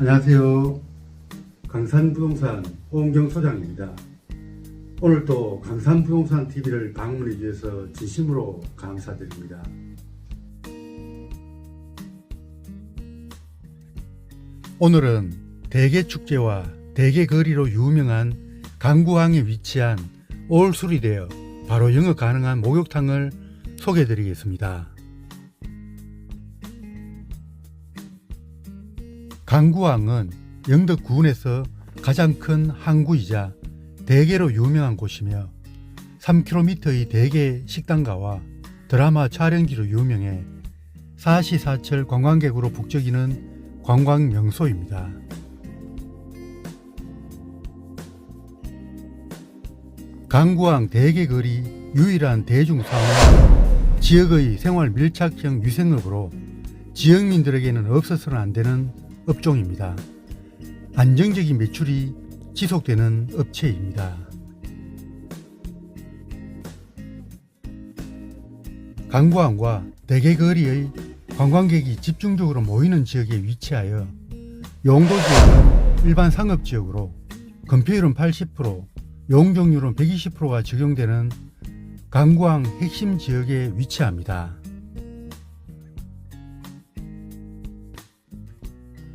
안녕하세요. 강산부동산 오은경 소장입니다. 오늘 또 강산부동산 TV를 방문해 주셔서 진심으로 감사드립니다. 오늘은 대게축제와 대게거리로 유명한 강구항에 위치한 올수리되어 바로 영업 가능한 목욕탕을 소개해 드리겠습니다. 강구항은 영덕군에서 가장 큰 항구이자 대게로 유명한 곳이며 3km의 대게 식당가와 드라마 촬영지로 유명해 사시사철 관광객으로 북적이는 관광 명소입니다. 강구항 대게거리 유일한 대중사원 지역의 생활 밀착형 위생업으로 지역민들에게는 없어서는 안 되는 업종입니다. 안정적인 매출이 지속되는 업체입니다. 강구항과 대게거리의 관광객이 집중적으로 모이는 지역에 위치하여 용도 지역은 일반 상업 지역으로 건폐율은 80%, 용적률은 120%가 적용되는 강구항 핵심 지역에 위치합니다.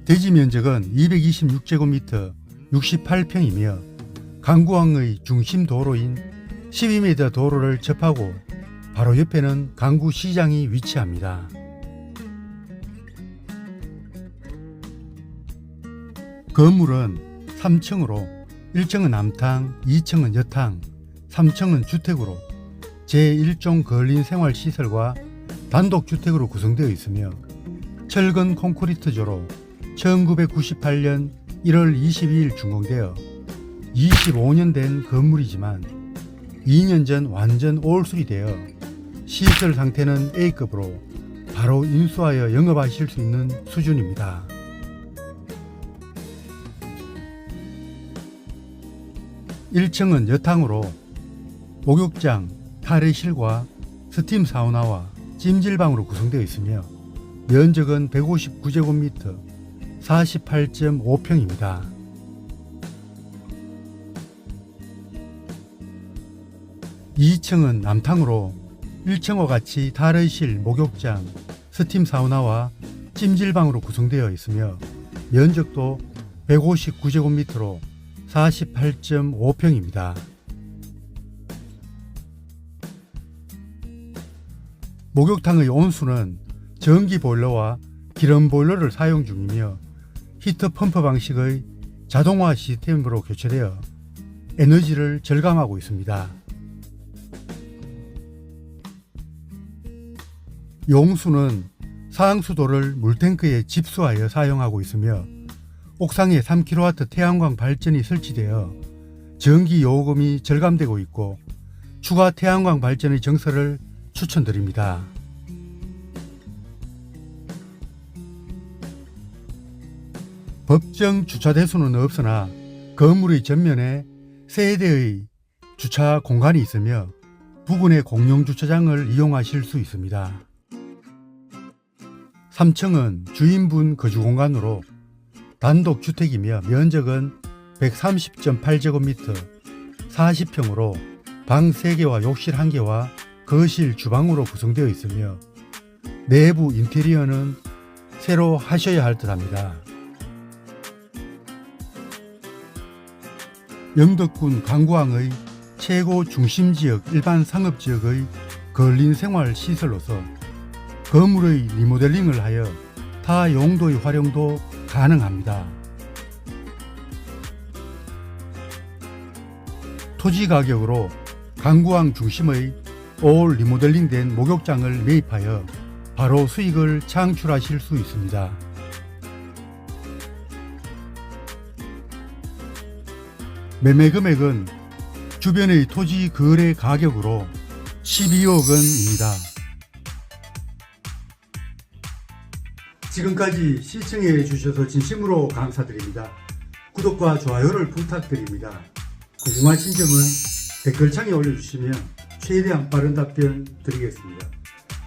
대지 면적은 226제곱미터 68평이며 강구항의 중심 도로인 12m 도로를 접하고 바로 옆에는 강구 시장이 위치합니다. 건물은 3층으로 1층은 남탕, 2층은 여탕, 3층은 주택으로 제1종 근린 생활시설과 단독주택으로 구성되어 있으며 철근 콘크리트조로 1998년 1월 22일 준공되어 25년 된 건물이지만 2년 전 완전 올수리 되어 시설 상태는 A급으로 바로 인수하여 영업하실 수 있는 수준입니다. 1층은 여탕으로 목욕장, 탈의실과 스팀 사우나와 찜질방으로 구성되어 있으며 면적은 159제곱미터 48.5평입니다. 이층은 남탕으로 1층과 같이 탈의실, 목욕장, 스팀 사우나와 찜질방으로 구성되어 있으며 면적도 159제곱미터로 48.5평입니다. 목욕탕의 온수는 전기 보일러와 기름 보일러를 사용 중이며 히터 펌프 방식의 자동화 시스템으로 교체되어 에너지를 절감하고 있습니다. 용수는 상수도를 물탱크에 집수하여 사용하고 있으며 옥상에 3kW 태양광 발전이 설치되어 전기 요금이 절감되고 있고 추가 태양광 발전의 정설을 추천드립니다. 법정 주차 대수는 없으나 건물의 전면에 세 대의 주차 공간이 있으며 부근의 공용 주차장을 이용하실 수 있습니다. 3층은 주인분 거주 공간으로 단독 주택이며 면적은 130.8제곱미터 40평으로 방 3개와 욕실 1개와 거실 주방으로 구성되어 있으며 내부 인테리어는 새로 하셔야 할 듯합니다. 영덕군 강구항의 최고 중심지역 일반 상업지역의 근린 생활 시설로서 건물의 리모델링을 하여 타 용도의 활용도 가능합니다. 토지 가격으로 강구항 중심의 올 리모델링된 목욕장을 매입하여 바로 수익을 창출하실 수 있습니다. 매매 금액은 주변의 토지 거래 가격으로 12억 원입니다. 지금까지 시청해 주셔서 진심으로 감사드립니다. 구독과 좋아요를 부탁드립니다. 궁금하신 점은 댓글창에 올려주시면 최대한 빠른 답변 드리겠습니다.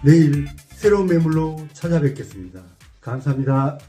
내일 새로운 매물로 찾아뵙겠습니다. 감사합니다.